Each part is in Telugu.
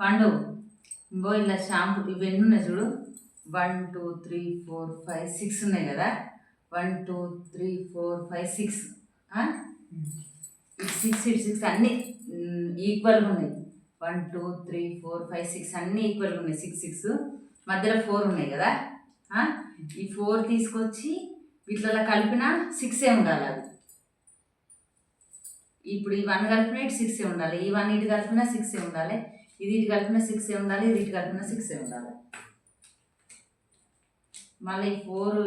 పండు. ఇంకో ఇలా షాంపూ ఇవన్నీ ఉన్నాయి చూడు. One two three four five six ఉన్నాయి కదా. One two three four five six six ఇటు సిక్స్ అన్నీ ఈక్వల్గా ఉన్నాయి. One two three four five six అన్నీ ఈక్వల్గా ఉన్నాయి. సిక్స్ సిక్స్ మధ్యలో ఫోర్ ఉన్నాయి కదా. ఈ ఫోర్ తీసుకొచ్చి వీటిలో కలిపిన సిక్సే ఉండాలి అది. ఇప్పుడు ఈ వన్ కలిపిన ఇటు సిక్సే ఉండాలి. ఈ వన్ ఇటు కలిపిన సిక్సే ఉండాలి. ఇది ఇటు కలిపిన సిక్సే ఉండాలి ఇది ఇటు కలిపిన సిక్సే ఉండాలి. మళ్ళీ ఫోర్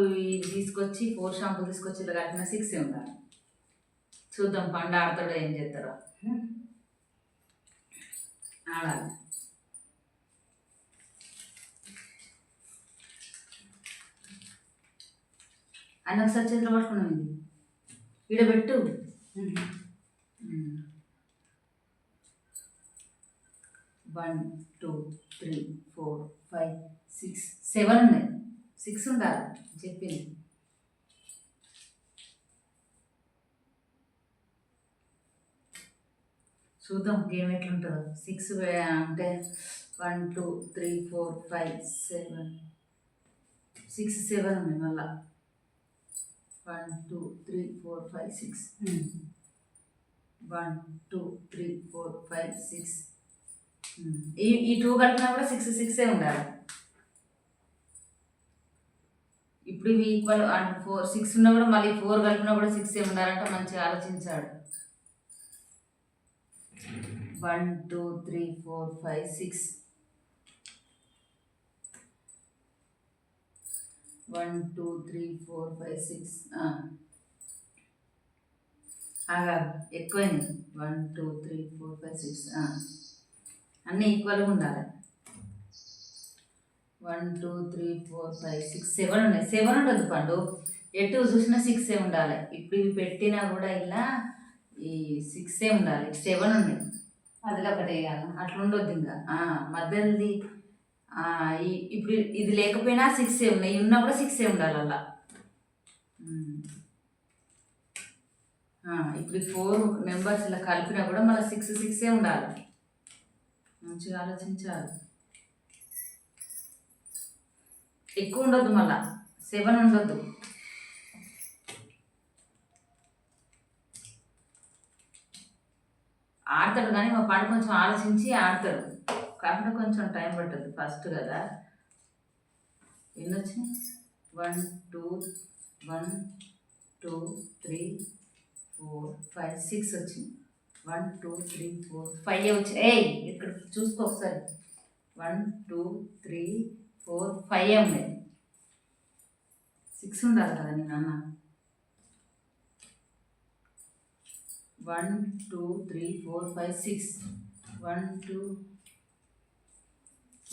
తీసుకొచ్చి ఫోర్ షాంపూ తీసుకొచ్చి ఇలా కలిపిన సిక్సే ఉండాలి. చూద్దాం పండు ఆడతాడో ఏం చేస్తారో ఆడాలి. అని ఒకసారి చేతిలో పట్టుకున్నాం ఇది. ఈడ పెట్టు one two three four five six seven ఉన్నాయి. సిక్స్ ఉండాలి చెప్పింది చూద్దాం గేమ్ ఎట్లుంటుందో. సిక్స్ అంటే one two three four five seven. Six seven ఉన్నాయి మళ్ళా. One two three four five six. Hmm. One two three four five six. ఈ ఈ టూ కలిపినా కూడా సిక్స్ సిక్సే ఉండాలి. ఇప్పుడు ఇవి ఈక్వల్ అంటే ఫోర్ సిక్స్ ఉన్నా కూడా మళ్ళీ ఫోర్ కలిపినా కూడా సిక్స్ ఏ ఉండాలంటే మంచిగా ఆలోచించాడు. One two three four five six one two three four five six ఆగా ఎక్కువైంది. One two three four five six అన్నీ ఈక్వల్గా ఉండాలి. One two three four five six seven ఉన్నాయి. సెవెన్ ఉండదు పండు. ఎటు చూసినా సిక్సే ఉండాలి. ఇప్పుడు ఇవి పెట్టినా కూడా ఇలా ఈ సిక్సే ఉండాలి. సెవెన్ ఉన్నాయి. అది ఒకటి వేయాలి. అట్లా ఉండొద్దు ఇంకా. మధ్యది ఇప్పుడు ఇది లేకపోయినా సిక్సే ఉన్నాయి. ఉన్నా కూడా సిక్సే ఉండాలి అలా. ఇప్పుడు ఫోర్ మెంబర్స్ ఇలా కలిపినా కూడా మళ్ళీ సిక్స్ సిక్సే ఉండాలి. మంచిగా ఆలోచించాలి ఎక్కువ ఉండొద్దు మళ్ళా. సెవెన్ ఉండొద్దు. ఆడతాడు కానీ మా పాట కొంచెం ఆలోచించి ఆడతాడు. కాకుండా కొంచెం టైం పడుతుంది ఫస్ట్ కదా. ఎన్ని వచ్చినాయి one two one two three four five six వచ్చింది. One two three four five వచ్చి ఏయ్ ఇక్కడ చూసుకో ఒకసారి. One two three four five ఉన్నాయి. సిక్స్ ఉండాలి కదా నీ నాన్న. One two three four five six one two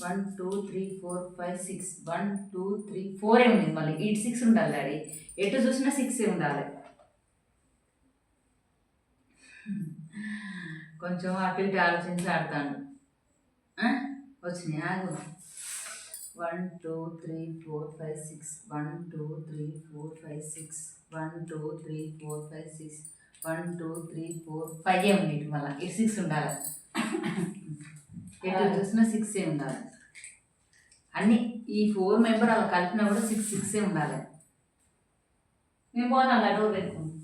one two three four five six one two three ఫోరే ఉంది మళ్ళీ. ఇటు సిక్స్ ఉండాలి డాడీ. ఎటు చూసినా సిక్సే ఉండాలి. కొంచెం అటు ఇటు ఆలోచించి ఆడతాను. వచ్చినాయి? ఆగు. One two three four five six one two three four five six one two three four five six one two three four five ఉంది ఇటు మళ్ళీ. ఇటు సిక్స్ ఉండాలి. ఎటు చూసినా సిక్సే ఉండాలి. అన్ని ఈ ఫోర్ మెంబర్ అలా కలిపినా కూడా సిక్స్ సిక్సే ఉండాలి. మేము పోతాం డోర్ పెట్టుకుంటాం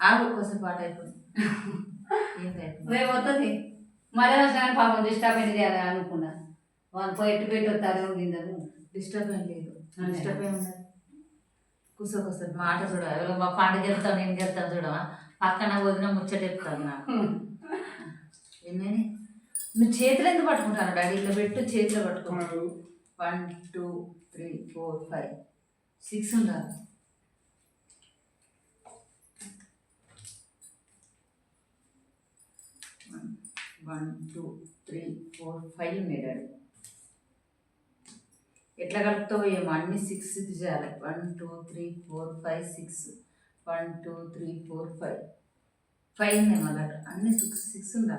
ఆగు కోసం పాట అయిపోయింది. రేపు వస్తుంది మళ్ళీ వచ్చిన పాపం డిస్టర్బ్ అయింది కదా అనుకున్నా. వాళ్ళు పోయి ఎట్టు పెట్టి వస్తారు గింజలు డిస్టర్బ్ ఏం లేదు? డిస్టర్బ్ ఏం ఉండదు. కూర్చో కూర్చో మాట చూడ. ఎవరో మా పండుగ వెళ్తాను నేను వెళ్తాను చూడవా? పక్కన వదిన ముచ్చట చెప్తాను నాకు. ఎన్నని నువ్వు చేతులు ఎందుకు పట్టుకుంటాను డాడీ? ఇట్లా పెట్టు చేతిలో పట్టుకున్నాడు one two three four five six ఉండాలి one one two three four five ఉన్నాయి ఎట్లా కలుపుతావు? ఏమో అన్ని సిక్స్ చేయాలి. One two three four five six one two three four five five ఉన్నాయి మళ్ళీ. అన్ని సిక్స్ సిక్స్ ఉందా?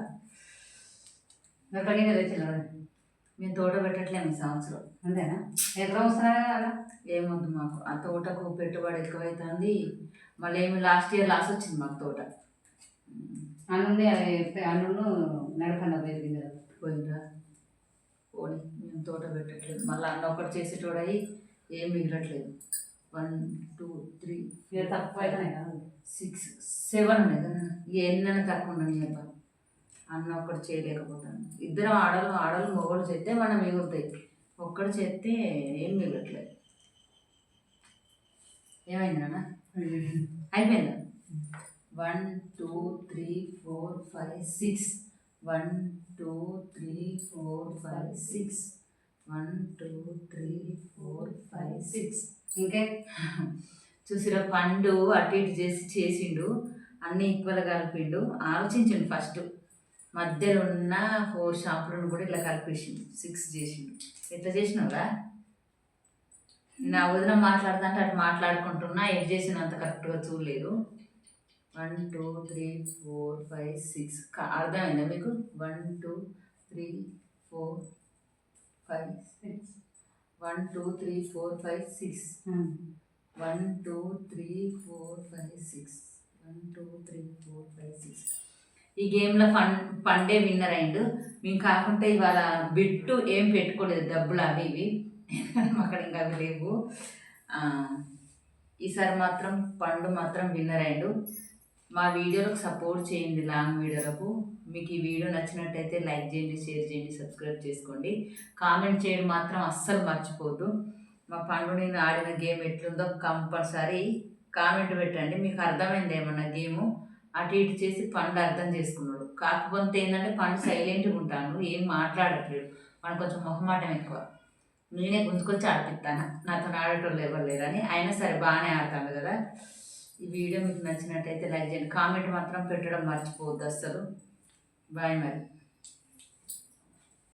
ఎక్కడ గింజలు వచ్చిన మేము తోట పెట్టట్లేము ఈ సంవత్సరం. అంతేనా? ఎక్కడ వస్తున్నారా అలా? ఏమొద్దు మాకు. ఆ తోటకు పెట్టుబడి ఎక్కువైతుంది. మళ్ళీ ఏమి లాస్ట్ ఇయర్ లాస్ వచ్చింది మాకు తోట. అన్నుంది అన్ను నడపన్న పోయింది పోయిందా పోనీ మేము తోట పెట్టట్లేదు. మళ్ళీ అన్న ఒకటి చేసేటోడయి ఏం మిగలట్లేదు. వన్ టూ త్రీ ఇక తక్కువ అవుతున్నాయి కదా. సిక్స్ సెవెన్ ఉన్నాయి కదా ఎన్నైనా తక్కువ ఉండని చెప్ప అన్న ఒక్కటి చేయలేకపోతాను ఇద్దరం ఆడలు ఆడలు మొగలు చేస్తే మనం మిగులుతాయి. ఒక్కడు చేస్తే ఏం మిగలట్లేదు. ఏమైంది నాన్న? అయిపోయిందా? One two three four five six. One two three four five six. One two three four five six. ఇంకే చూసిరా పండు అటు ఇటు చేసి చేసిండు. అన్నీ ఈక్వల్ కలిపిండు. ఆలోచించండి ఫస్ట్ మధ్యలో ఉన్న ఫోర్ షాపులను కూడా ఇట్లా కలిపేసిండు. సిక్స్ చేసిండు. ఎట్లా చేసినావురా? నా వదిన మాట్లాడుతుంటే అటు మాట్లాడుకుంటున్నా. ఎట్ చేసినంత కరెక్ట్గా చూడలేదు. One two three four five six అర్థమైందా మీకు? One two three four five six. One two three four five six. One two three four five six. One two three four five six. ఈ గేమ్లో ఫన్ పండే విన్నర్ అయిండు. మేము కాకుండా ఇవాళ బిట్టు ఏం పెట్టుకోలేదు. డబ్బులు అవి ఇవి. అక్కడ ఇంకా అవి లేవు. ఈసారి మాత్రం పండు మాత్రం విన్నర్ అయిండు. మా వీడియోలకు సపోర్ట్ చేయండి లాంగ్ వీడియోలకు. మీకు ఈ వీడియో నచ్చినట్టయితే లైక్ చేయండి షేర్ చేయండి సబ్స్క్రైబ్ చేసుకోండి. కామెంట్ చేయడం మాత్రం అస్సలు మర్చిపోదు మా పండు నేను ఆడిన గేమ్ ఎట్లుందో కంపల్సరీ కామెంట్ పెట్టండి. మీకు అర్థమైంది ఏమన్నా గేము? అటు ఇటు చేసి పండు అర్థం చేసుకున్నాడు. కాకపోతే ఏంటంటే పండు సైలెంట్గా ఉంటాను ఏం మాట్లాడట్లేడు మనకు కొంచెం మొహమాటం ఎక్కువ. నేనే గుంజుకొచ్చి ఆడిపిస్తాను. నాతో ఆడేటోళ్ళు ఎవరు లేరని. అయినా సరే బాగానే ఆడతాను కదా. ఈ వీడియో మీకు నచ్చినట్టయితే లైక్ చేయండి. కామెంట్ మాత్రం పెట్టడం మర్చిపోవద్దు అస్సలు. బాయ్ మరి.